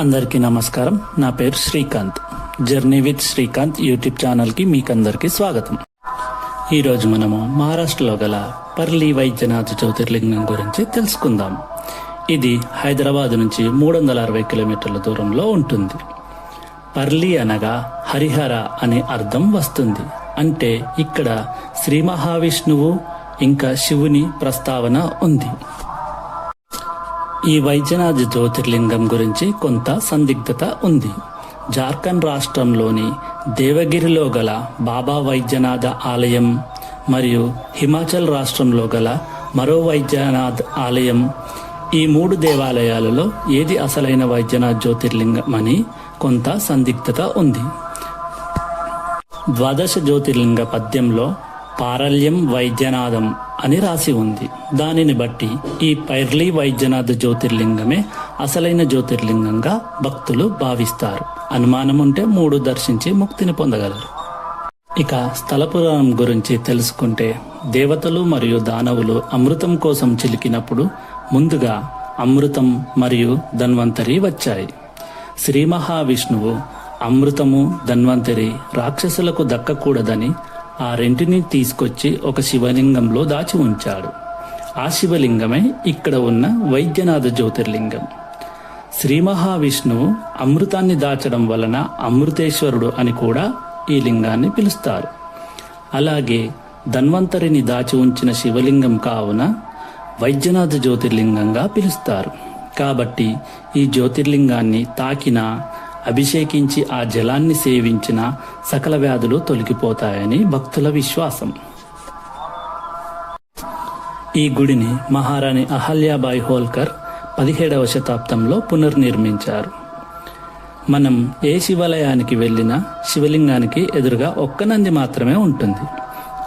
అందరికీ నమస్కారం. నా పేరు Srikanth. Journey with Srikanth YouTube ఛానల్కి మీకందరికీ స్వాగతం. ఈరోజు మనము మహారాష్ట్రలో గల పర్లీ వైద్యనాథ్ జ్యోతిర్లింగం గురించి తెలుసుకుందాం. ఇది హైదరాబాద్ నుంచి మూడు వందల అరవై కిలోమీటర్ల దూరంలో ఉంటుంది. పర్లీ అనగా హరిహర అనే అర్థం వస్తుంది. అంటే ఇక్కడ శ్రీ మహావిష్ణువు ఇంకా శివుని ప్రస్తావన ఉంది. ఈ వైద్యనాథ్ జ్యోతిర్లింగం గురించి కొంత సందిగ్ధత ఉంది. జార్ఖండ్ రాష్ట్రంలోని దేవగిరిలో గల బాబా వైద్యనాథ ఆలయం మరియు హిమాచల్ రాష్ట్రంలో గల మరో వైద్యనాథ్ ఆలయం ఈ మూడు దేవాలయాలలో ఏది అసలైన వైద్యనాథ్ జ్యోతిర్లింగం అని కొంత సందిగ్ధత ఉంది. ద్వాదశ జ్యోతిర్లింగ పద్యంలో పారల్యం వైద్యనాథం అని రాసి ఉంది. దానిని బట్టి ఈ పైర్లీ వైద్యనాథ జ్యోతిర్లింగమే అసలైన జ్యోతిర్లింగంగా భక్తులు భావిస్తారు. అనుమానం ఉంటే మూడు దర్శించి ముక్తిని పొందగలరు. ఇక స్థల పురాణం గురించి తెలుసుకుంటే దేవతలు మరియు దానవులు అమృతం కోసం చిలికినప్పుడు ముందుగా అమృతం మరియు ధన్వంతరి వచ్చాయి. శ్రీ మహావిష్ణువు అమృతము ధన్వంతరి రాక్షసులకు దక్కకూడదని ఆ రెంటిని తీసుకొచ్చి ఒక శివలింగంలో దాచి ఉంచాడు. ఆ శివలింగమే ఇక్కడ ఉన్న వైద్యనాథ జ్యోతిర్లింగం. శ్రీ మహావిష్ణువు అమృతాన్ని దాచడం వలన అమృతేశ్వరుడు అని కూడా ఈ లింగాన్ని పిలుస్తారు. అలాగే ధన్వంతరిని దాచి ఉంచిన శివలింగం కావున వైద్యనాథ జ్యోతిర్లింగంగా పిలుస్తారు. కాబట్టి ఈ జ్యోతిర్లింగాన్ని తాకిన అభిషేకించి ఆ జలాన్ని సేవించిన సకల వ్యాధులు తొలగిపోతాయని భక్తుల విశ్వాసం. ఈ గుడిని మహారాణి అహల్యాబాయి హోల్కర్ పదిహేడవ శతాబ్దంలో పునర్నిర్మించారు. మనం ఏ శివాలయానికి వెళ్ళినా శివలింగానికి ఎదురుగా ఒక్క నంది మాత్రమే ఉంటుంది.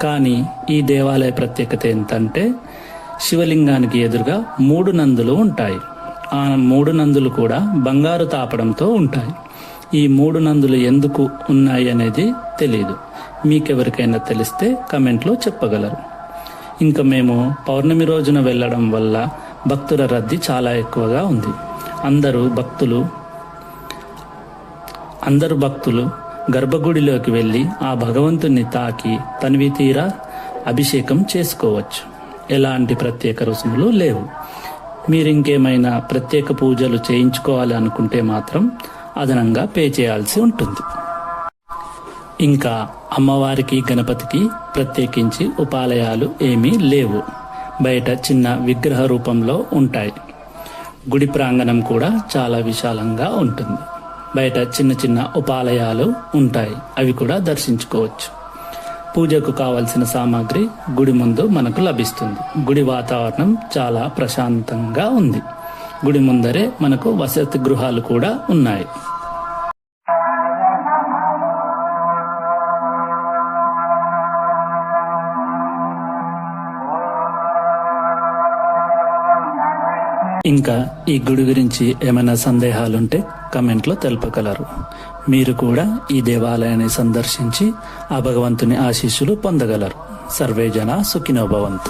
కానీ ఈ దేవాలయ ప్రత్యేకత ఏంటంటే శివలింగానికి ఎదురుగా మూడు నందులు ఉంటాయి. ఆ మూడు నందులు కూడా బంగారు తాపడంతో ఉంటాయి. ఈ మూడు నందులు ఎందుకు ఉన్నాయి అనేది తెలియదు మీకెవరికైనా తెలిస్తే కమెంట్లో చెప్పగలరు. ఇంకా మేము పౌర్ణమి రోజున వెళ్ళడం వల్ల భక్తుల రద్దీ చాలా ఎక్కువగా ఉంది. అందరూ భక్తులు అందరు భక్తులు గర్భగుడిలోకి వెళ్ళి ఆ భగవంతుని తాకి తనివి తీరా అభిషేకం చేసుకోవచ్చు. ఎలాంటి ప్రత్యేక రుసుములు లేవు. మీరు ఇంకేమైనా ప్రత్యేక పూజలు చేయించుకోవాలి అనుకుంటే మాత్రం అదనంగా పే చేయాల్సి ఉంటుంది. ఇంకా అమ్మవారికి గణపతికి ప్రత్యేకించి ఉపాలయాలు ఏమీ లేవు. బయట చిన్న విగ్రహ రూపంలో ఉంటాయి. గుడి ప్రాంగణం కూడా చాలా విశాలంగా ఉంటుంది. బయట చిన్న చిన్న ఉపాలయాలు ఉంటాయి. అవి కూడా దర్శించుకోవచ్చు. పూజకు కావలసిన సామాగ్రి గుడి ముందు మనకు లభిస్తుంది. గుడి వాతావరణం చాలా ప్రశాంతంగా ఉంది. గుడి ముందరే మనకు వసతి గృహాలు కూడా ఉన్నాయి. ఇంకా ఈ గుడి గురించి ఏమైనా సందేహాలుంటే కమెంట్లో తెలుపగలరు. మీరు కూడా ఈ దేవాలయాన్ని సందర్శించి ఆ భగవంతుని ఆశీస్సులు పొందగలరు. సర్వే జన సుఖినోభవంతు